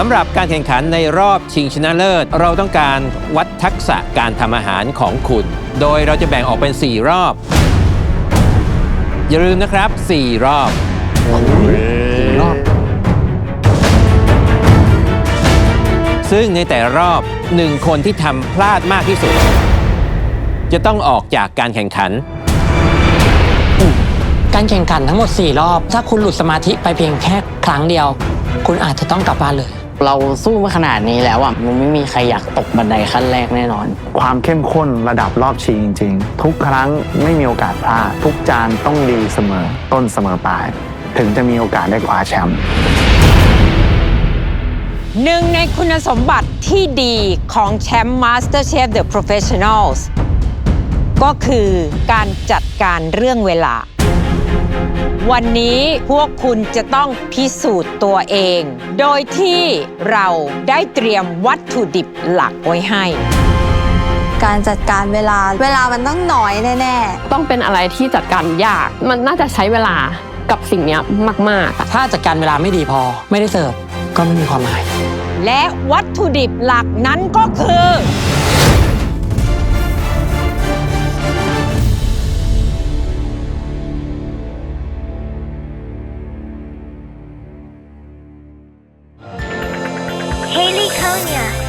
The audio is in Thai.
สำหรับการแข่งขันในรอบชิงชนะเลิศ เราต้องการวัดทักษะการทำอาหารของคุณ โดยเราจะแบ่งออกเป็น 4 รอบ อย่าลืมนะครับ 4 รอบรอบ ซึ่งในแต่ละรอบหนึ่งคนที่ทำพลาดมากที่สุด จะต้องออกจากการแข่งขัน การแข่งขันทั้งหมด 4 รอบ ถ้าคุณหลุดสมาธิไปเพียงแค่ครั้งเดียว คุณอาจจะต้องกลับบ้านเลย เราสู้มาขนาดนี้แล้วอะมันไม่มีใครอยากตกบันไดขั้นแรกแน่นอน ความเข้มข้นระดับรอบชิงจริง ๆ ทุกครั้งไม่มีโอกาสพลาดทุกจานต้องดีเสมอ ต้นเสมอปลาย ถึงจะมีโอกาสได้คว้าแชมป์หนึ่งในคุณสมบัติที่ดีของแชมป์ MasterChef The Professionals ก็คือการจัดการเรื่องเวลา วันนี้พวกคุณจะต้องพิสูจน์ตัวเอง โดยที่เราได้เตรียมวัตถุดิบหลักไว้ให้ การจัดการเวลา เวลามันต้องน้อยแน่ต้องเป็นอะไรที่จัดการยาก มันน่าจะใช้เวลากับสิ่งเนี้ยมากๆอะถ้าจัดการเวลาไม่ดีพอ ไม่ได้เสิร์ฟก็ไม่มีความหมาย และวัตถุดิบหลักนั้นก็คือ Conia.